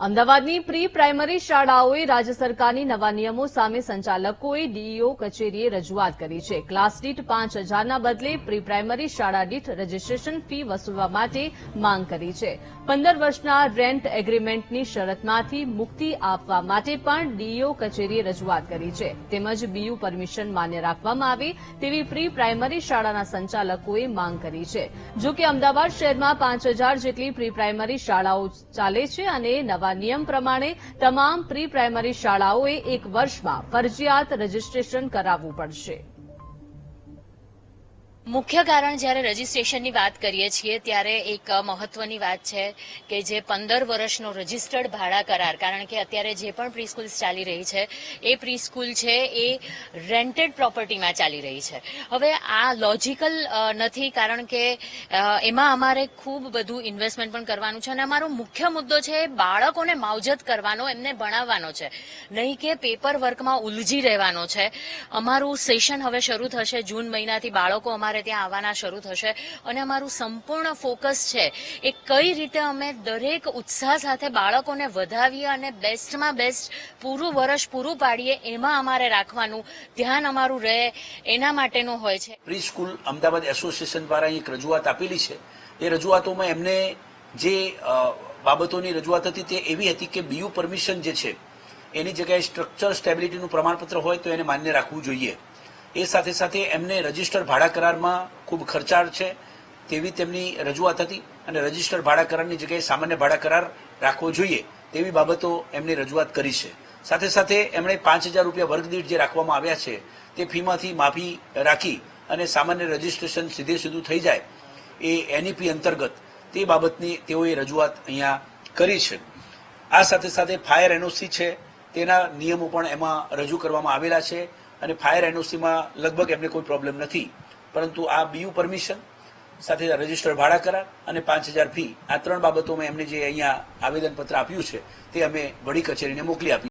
અમદાવાદની pre primary શાળાઓએ રાજ્ય સરકારની નવા નિયમો સામે સંચાલકોએ ડીઈઓ કચેરીએ રજૂઆત કરી છે. ક્લાસ દીઠ પાંચ હજારના બદલે પ્રી પ્રાઇમરી શાળા દીઠ રજીસ્ટ્રેશન ફી વસૂલવા માટે માંગ કરી છે. પંદર વર્ષના રેન્ટ એગ્રીમેન્ટની શરતમાંથી મુક્તિ આપવા માટે પણ ડીઈઓ કચેરીએ રજૂઆત કરી છે. તેમજ બીયુ પરમિશન માન્ય રાખવામાં આવે તેવી પ્રી પ્રાઇમરી શાળાના સંચાલકોએ માંગ કરી છે. જો કે અમદાવાદ શહેરમાં પાંચ હજાર જેટલી પ્રી પ્રાઇમરી શાળાઓ ચાલે છે અને નવા નિયમ પ્રમાણે તમામ પ્રી પ્રાઇમરી શાળાઓએ એક વર્ષમાં ફરજિયાત રજીસ્ટ્રેશન કરાવવું પડશે. મુખ્ય કારણ જ્યારે રજીસ્ટ્રેશનની વાત કરીએ છીએ, ત્યારે એક મહત્વની વાત છે કે જે પંદર વર્ષનો રજીસ્ટર્ડ ભાડા કરાર, કારણ કે અત્યારે જે પણ પ્રી સ્કૂલ્સ ચાલી રહી છે, એ પ્રી સ્કૂલ છે, એ રેન્ટેડ પ્રોપર્ટીમાં ચાલી રહી છે. હવે આ લોજિકલ નથી, કારણ કે એમાં અમારે ખૂબ બધું ઇન્વેસ્ટમેન્ટ પણ કરવાનું છે અને અમારો મુખ્ય મુદ્દો છે બાળકોને માવજત કરવાનો, એમને ભણાવવાનો છે. નહીં કે પેપર વર્કમાં ઉલઝી રહેવાનો છે. અમારું સેશન હવે શરૂ થશે જૂન મહિનાથી બાળકો અમારે ત્યાં આવવાના શરૂ થશે અને અમારું સંપૂર્ણ ફોકસ છે એ કઈ રીતે અમે દરેક ઉત્સાહ સાથે બાળકોને વધાવીએ અને બેસ્ટમાં બેસ્ટ પૂરું વર્ષ પૂરું પાડીએ એમાં અમારે રાખવાનું ધ્યાન અમારું રહે એના માટેનું હોય છે. પ્રી સ્કૂલ અમદાવાદ એસોસિએશન દ્વારા એક રજૂઆત આપેલી છે. એ રજૂઆતોમાં એમને જે બાબતોની રજૂઆત હતી તે એવી હતી કે બીયુ પરમિશન જે છે, એની જગ્યાએ સ્ટ્રક્ચર સ્ટેબિલિટીનું પ્રમાણપત્ર હોય તો એને માન્ય રાખવું જોઈએ. એ સાથે સાથે એમને રજિસ્ટર ભાડા કરારમાં ખૂબ ખર્ચાળ છે તેવી તેમની રજૂઆત હતી અને રજિસ્ટર ભાડા કરારની જગ્યાએ સામાન્ય ભાડા કરાર રાખવો જોઈએ તેવી બાબતો એમની રજૂઆત કરી છે. સાથે સાથે એમણે પાંચ હજાર રૂપિયા વર્ગદીઠ જે રાખવામાં આવ્યા છે તે ફીમાંથી માફી રાખી અને સામાન્ય રજીસ્ટ્રેશન સીધે સીધું થઈ જાય એ એનઈપી અંતર્ગત તે બાબતની તેઓએ રજૂઆત અહીંયા કરી છે. આ સાથે સાથે ફાયર એનઓસી છે તેના નિયમો પણ એમાં રજૂ કરવામાં આવેલા છે. અને ફાયર એનઓસીમાં લગભગ એમને કોઈ પ્રોબ્લેમ નથી. પરંતુ આ બીયુ પરમિશન સાથે રજિસ્ટર ભાડા કરાર અને પાંચ હજાર ફી આ ત્રણ બાબતોમાં એમને જે અહીંયા આવેદનપત્ર આપ્યું છે, તે અમે વડી કચેરીને મોકલી આપી